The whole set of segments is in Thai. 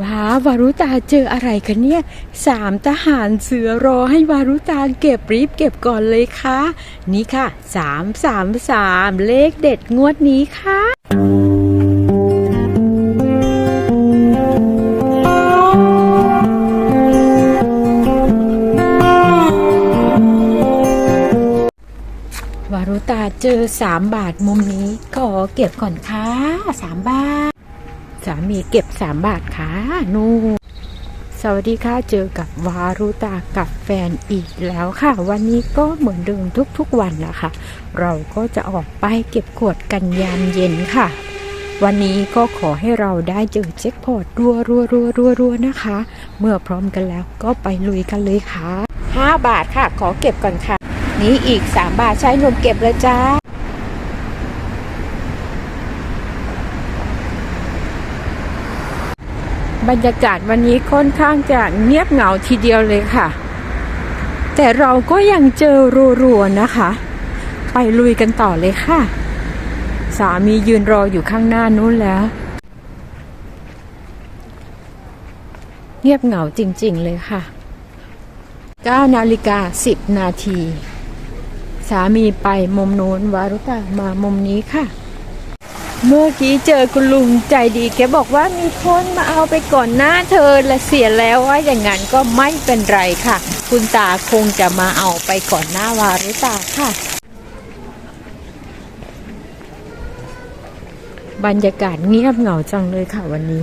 ว้าวารุตาเจออะไรคะเนี่ยสามทหารเสือรอให้วารุตาเก็บรีบเก็บก่อนเลยค่ะ นี่ค่ะสามสามสามเลขเด็ดงวดนี้ค่ะวารุตาเจอสามบาทมุมนี้ขอเก็บก่อนค่ะสามบาท สามีเก็บสามบาทค่ะนูสวัสดีค่ะ เจอกับวารุตากับแฟนอีกแล้วค่ะ วันนี้ก็เหมือนเดิมทุกๆวันนะค่ะ เราก็จะออกไปเก็บขวดกันยามเย็นค่ะ วันนี้ก็ขอให้เราได้เจอเช็คพอร์ตรัวรัวรัวรัวรัวนะคะ เมื่อพร้อมกันแล้วก็ไปลุยกันเลยค่ะห้าบาทค่ะ ขอเก็บก่อนค่ะ นี้อีกสามบาทใช้นมเก็บเลยจ้า บรรยากาศวันนี้ค่อนข้างจะเงียบเหงาทีเดียวเลยค่ะ แต่เราก็ยังเจอรัวๆนะคะ ไปลุยกันต่อเลยค่ะ สามียืนรออยู่ข้างหน้านู้นแล้ว เงียบเหงาจริงๆเลยค่ะ9นาฬิกา10 นาที สามีไปมุมโน้นวารุตามามุมนี้ค่ะ เมื่อกี้เจอคุณลุงใจดีแกบอกว่ามีคนมาเอาไปก่อนหน้าเธอและเสียแล้วว่าอย่างนั้นก็ไม่เป็นไรค่ะ คุณตาคงจะมาเอาไปก่อนหน้าวารุตาค่ะ บรรยากาศเงียบเหงาจังเลยค่ะวันนี้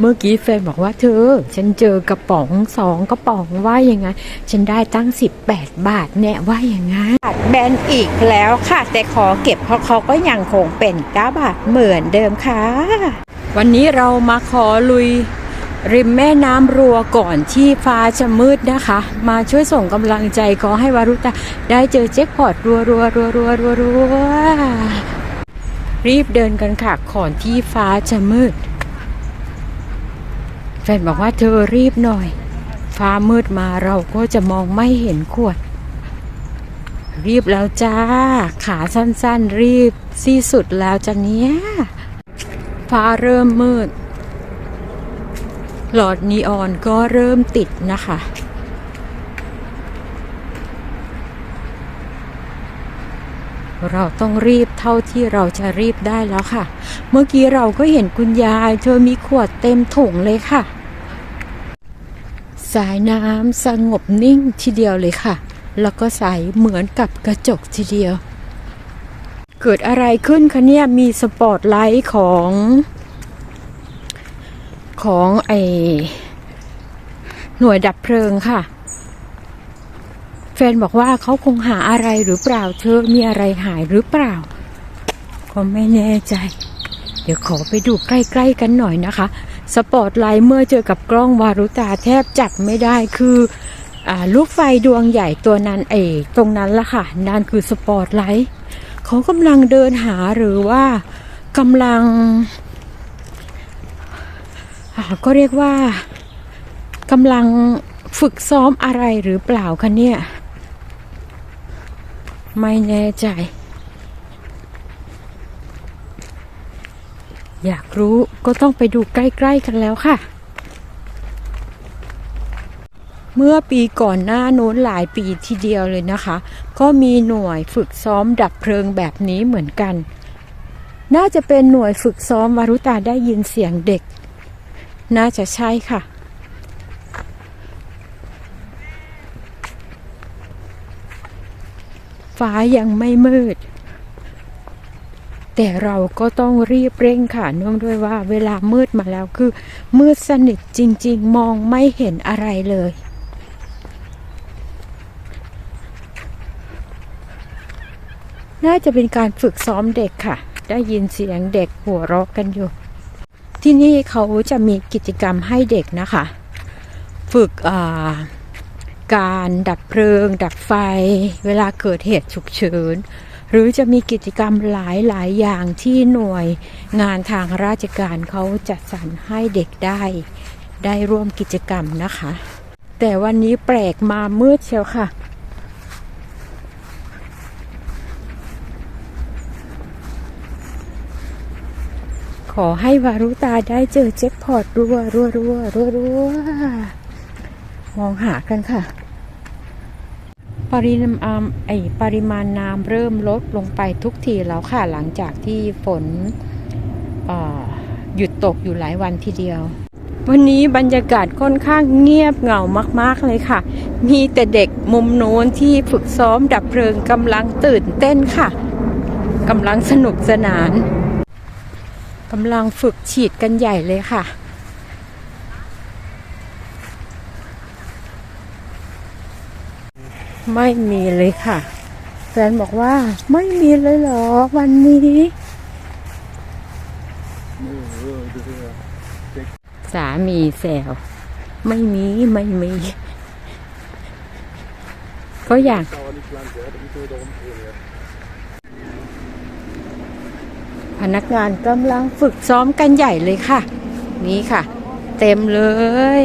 เมื่อกี้แฟนบอกว่าเธอ ฉันเจอกระป๋องสองกระป๋องว่าอย่างไง ฉันได้ตั้ง 18 บาทแน่ว่าอย่างงั้นแบนอีกแล้วค่ะ แต่ขอเก็บเพราะเขาก็ยังคงเป็น9บาทเหมือนเดิมค่ะ วันนี้เรามาขอลุยริมแม่น้ำรัวก่อนที่ฟ้าจะมืดนะคะ มาช่วยส่งกำลังใจขอให้วารุตาได้เจอเจ็คพอตรัวรัวรัวรัวรัวรัวรีบเดินกันค่ะก่อนที่ฟ้าจะมืด แฟนบอกว่าเธอรีบหน่อย ฟ้ามืดมาเราก็จะมองไม่เห็นขวด รีบแล้วจ้า ขาสั้นๆ รีบที่สุดแล้วจ้ะเนี้ย ฟ้าเริ่มมืด หลอดนีออนก็เริ่มติดนะคะเราต้องรีบเท่าที่เราจะรีบได้แล้วค่ะ เมื่อกี้เราก็เห็นคุณยาย เธอมีขวดเต็มถุงเลยค่ะ สายน้ำสงบนิ่งทีเดียวเลยค่ะ แล้วก็ใสเหมือนกับกระจกทีเดียว เกิดอะไรขึ้นคะเนี่ย มีสปอตไลท์ของ ของไอหน่วยดับเพลิงค่ะ แฟนบอกว่าเขาคงหาอะไรหรือเปล่าเธอมีอะไรหายหรือเปล่า ก็ไม่แน่ใจ เดี๋ยวขอไปดูใกล้ ๆ กันหน่อยนะคะ สปอตไลท์เมื่อเจอกับกล้องวารุตาแทบจับไม่ได้คืออลูกไฟดวงใหญ่ตัวนั้นเอกตรงนั้นละค่ะนั่นคือสปอตไลท์เขากำลังเดินหาหรือว่ากำลังก็เรียกว่ากำลังฝึกซ้อมอะไรหรือเปล่าคะเนี่ย ไม่แน่ใจ อยากรู้ก็ต้องไปดูใกล้ ๆ กันแล้วค่ะ เมื่อปีก่อนหน้าโน้นหลายปีทีเดียวเลยนะคะ ก็มีหน่วยฝึกซ้อมดับเพลิงแบบนี้เหมือนกัน น่าจะเป็นหน่วยฝึกซ้อมวารุตาได้ยินเสียงเด็ก น่าจะใช่ค่ะฟ้ายังไม่มืด แต่เราก็ต้องรีบเร่งค่ะเนื่องด้วยว่าเวลามืดมาแล้วคือ มืดสนิทจริง ๆ มองไม่เห็นอะไรเลยน่าจะเป็นการฝึกซ้อมเด็กค่ะ ได้ยินเสียงเด็กหัวเราะกันอยู่ ที่นี่เขาจะมีกิจกรรมให้เด็กนะคะ ฝึกาการดับเพลิง ดับไฟ เวลาเกิดเหตุฉุกเฉิน รือจะมีกิจกรรมหลายหลายอย่างที่หน่วยงานทางราชการเขาจัดสรรให้เด็กได้ ได้ร่วมกิจกรรมนะคะ แต่วันนี้แปลกมามืดเชียวค่ะ ขอให้วารุตาได้เจอแจ็คพอตรัวรัวรัวรัวรัวมองหากันค่ะ ปริมาณไอปริมาณน้ำเริ่มลดลงไปทุกทีแล้วค่ะ หลังจากที่ฝนหยุดตกอยู่หลายวันทีเดียว วันนี้บรรยากาศค่อนข้างเงียบเหงามาก ๆ เลยค่ะ มีแต่เด็กมุมโน้นที่ฝึกซ้อมดับเพลิงกำลังตื่นเต้นค่ะกำลังสนุกสนานกำลังฝึกฉีดกันใหญ่เลยค่ะ ไม่มีเลยค่ะ แฟนบอกว่าไม่มีเลยเหรอวันนี้สามีแซวไม่มีไม่มีก็อยากพนักงานกำลังฝึกซ้อมกันใหญ่เลยค่ะ นี่ค่ะ เต็มเลย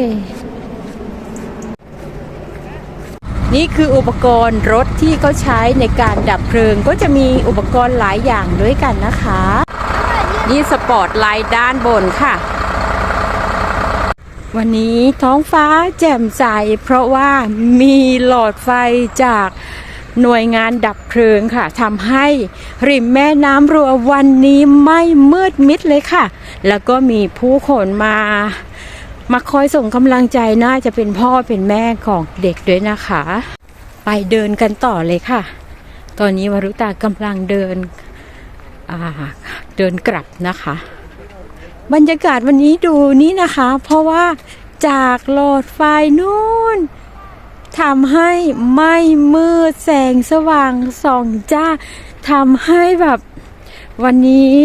นี่คืออุปกรณ์รถที่เขาใช้ในการดับเพลิงก็จะมีอุปกรณ์หลายอย่างด้วยกันนะคะ นี่สปอร์ตไลท์ด้านบนค่ะ วันนี้ท้องฟ้าแจ่มใสเพราะว่ามีหลอดไฟจากหน่วยงานดับเพลิงค่ะทำให้ริมแม่น้ำรัววันนี้ไม่มืดมิดเลยค่ะ แล้วก็มีผู้คนมา มาคอยส่งกำลังใจน่าจะเป็นพ่อเป็นแม่ของเด็กด้วยนะคะ ไปเดินกันต่อเลยค่ะ ตอนนี้วรุตากำลังเดินเดินกลับนะคะ บรรยากาศวันนี้ดูนี่นะคะ เพราะว่าจากหลดไฟนู่นทำให้ไม่มืดแสงสว่างส่องจ้าทำให้แบบวันนี้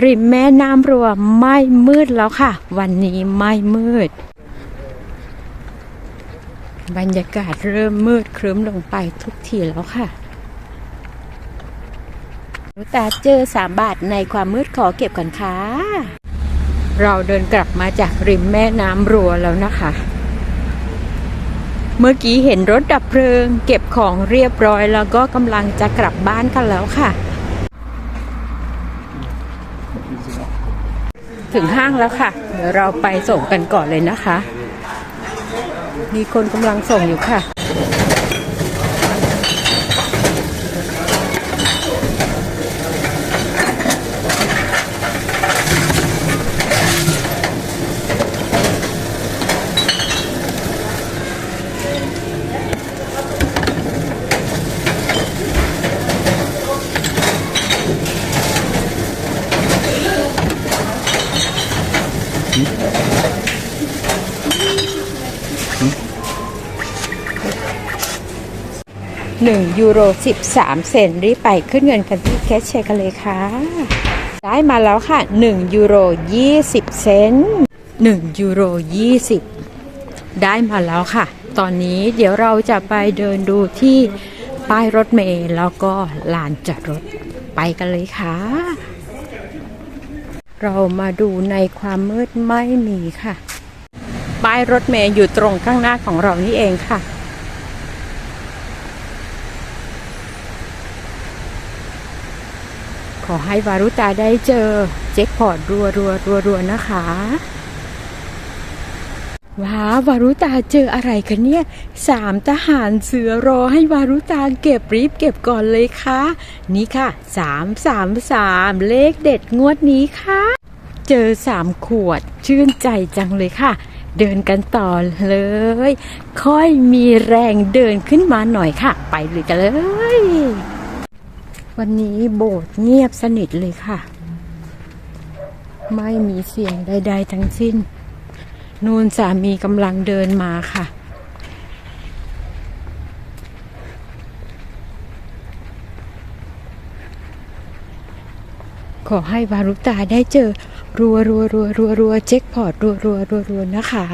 ริมแม่น้ำรัวไม่มืดแล้วค่ะ วันนี้ไม่มืด บรรยากาศเริ่มมืดครึ้มลงไปทุกทีแล้วค่ะแต่เจอสามบาทในความมืดขอเก็บก่อนค่ะ เราเดินกลับมาจากริมแม่น้ำรัวแล้วนะคะ เมื่อกี้เห็นรถดับเพลิง เก็บของเรียบร้อยแล้วก็กำลังจะกลับบ้านกันแล้วค่ะ ถึงห้างแล้วค่ะ เดี๋ยวเราไปส่งกันก่อนเลยนะคะ มีคนกำลังส่งอยู่ค่ะ 1 ยูโร 13 เซนรีบไปขึ้นเงินกันที่แคชเชร์กันเลยค่ะ ได้มาแล้วค่ะ 1 ยูโร 20 เซน1 ยูโร 20 ได้มาแล้วค่ะ ตอนนี้เดี๋ยวเราจะไปเดินดูที่ป้ายรถเมล์แล้วก็ลานจอดรถไปกันเลยค่ะ เรามาดูในความมืดไม่มีค่ะ ป้ายรถเมล์อยู่ตรงข้างหน้าของเรานี่เองค่ะ อให้วารุตาได้เจอเจ็คพอตรัวรัวรัวรัวนะคะ ว้าวารุตาเจออะไรกันเนี่ยสามทหารเสือรอให้วารุตาเก็บรีบเก็บก่อนเลยค่ะ นี่ค่ะสามสามสามเลขเด็ดงวดนี้ค่ะ เจอสามขวดชื่นใจจังเลยค่ะ เดินกันต่อเลย ค่อยมีแรงเดินขึ้นมาหน่อยค่ะ ไปเลยกันเลย วันนี้โบสถ์เงียบสนิทเลยค่ะ ไม่มีเสียงใด ๆ ทั้งสิ้น นูนสามีกำลังเดินมาค่ะ ขอให้วารุตาได้เจอรัวรัวรัวรัวรัวเจ็คพอตรัวรัวรัวรัวนะคะ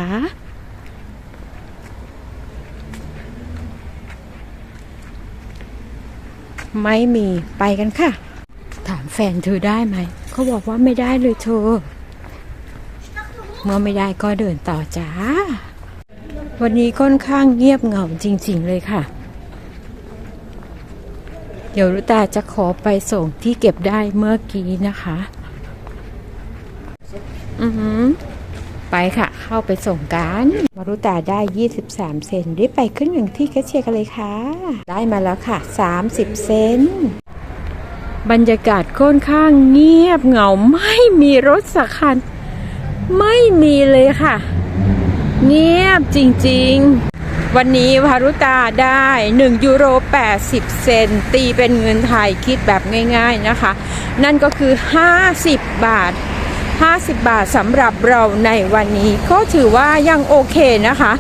ไม่มีไปกันค่ะ ถามแฟนเธอได้ไหม เขาบอกว่าไม่ได้เลยเธอ เมื่อไม่ได้ก็เดินต่อจ้า วันนี้ค่อนข้างเงียบเหงาจริง ๆ เลยค่ะ เดี๋ยวรุตาจะขอไปส่งที่เก็บได้เมื่อกี้นะคะ อือหือ ไปค่ะ เข้าไปส่งกันมารุตาได้ 23 เซนรีบไปขึ้นหนึ่งที่แคชเชียร์กันเลยค่ะ ได้มาแล้วค่ะ 30 เซนบรรยากาศค่อนข้างเงียบเหงาไม่มีรถสักคัน ไม่มีเลยค่ะ เงียบจริงๆ วันนี้พารุตาได้ 1 ยูโร 80 เซนตีเป็นเงินไทยคิดแบบง่ายๆนะคะ นั่นก็คือ 50 บาท 50 บาทสำหรับเราในวันนี้ ก็ถือว่ายังโอเคนะคะ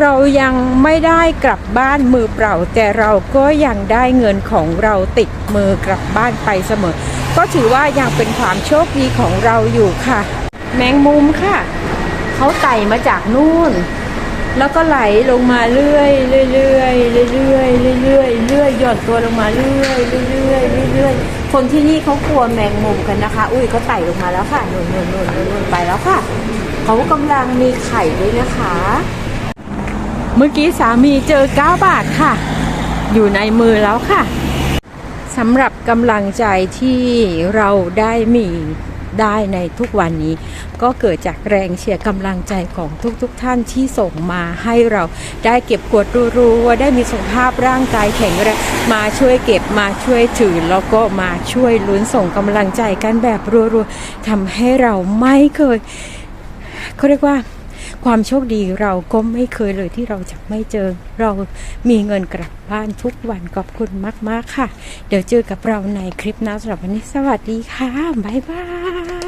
เรายังไม่ได้กลับบ้านมือเปล่า แต่เราก็ยังได้เงินของเราติดมือกลับบ้านไปเสมอ ก็ถือว่ายังเป็นความโชคดีของเราอยู่ค่ะ แมงมุมค่ะเขาไต่มาจากนู่น แล้วก็ไหลลงมาเรื่อยเรื่อยเรื่อยเรื่อยเรื่อยเรื่อยหย่อนตัวลงมาเรื่อยเรื่อยเรื่อย คนที่นี่เขากลัวแมงมุมกันนะคะ อุ้ยเขาไต่ลงมาแล้วค่ะนุ่นนุ่นนุ่นนุ่นไปแล้วค่ะ เขากำลังมีไข่ด้วยนะคะ เมื่อกี้สามีเจอ 9 บาทค่ะ อยู่ในมือแล้วค่ะสำหรับกำลังใจที่เราได้มี ได้ในทุกวันนี้ ก็เกิดจากแรงเชียร์กำลังใจของทุกๆทท่านที่ส่งมาให้เราได้เก็บกวดรัวๆได้มีสุขภาพร่างกายแข็งแรงมาช่วยเก็บมาช่วยถือแล้วก็มาช่วยลุ้นส่งกำลังใจกันแบบรัวๆทำให้เราไม่เคยเขาเรียกว่า ความโชคดีเราก็ไม่เคยเลยที่เราจะไม่เจอ เรามีเงินกลับบ้านทุกวันขอบคุณมาก ๆ ค่ะ เดี๋ยวเจอกับเราในคลิปหน้าสำหรับวันนี้สวัสดีค่ะ บ๊ายบาย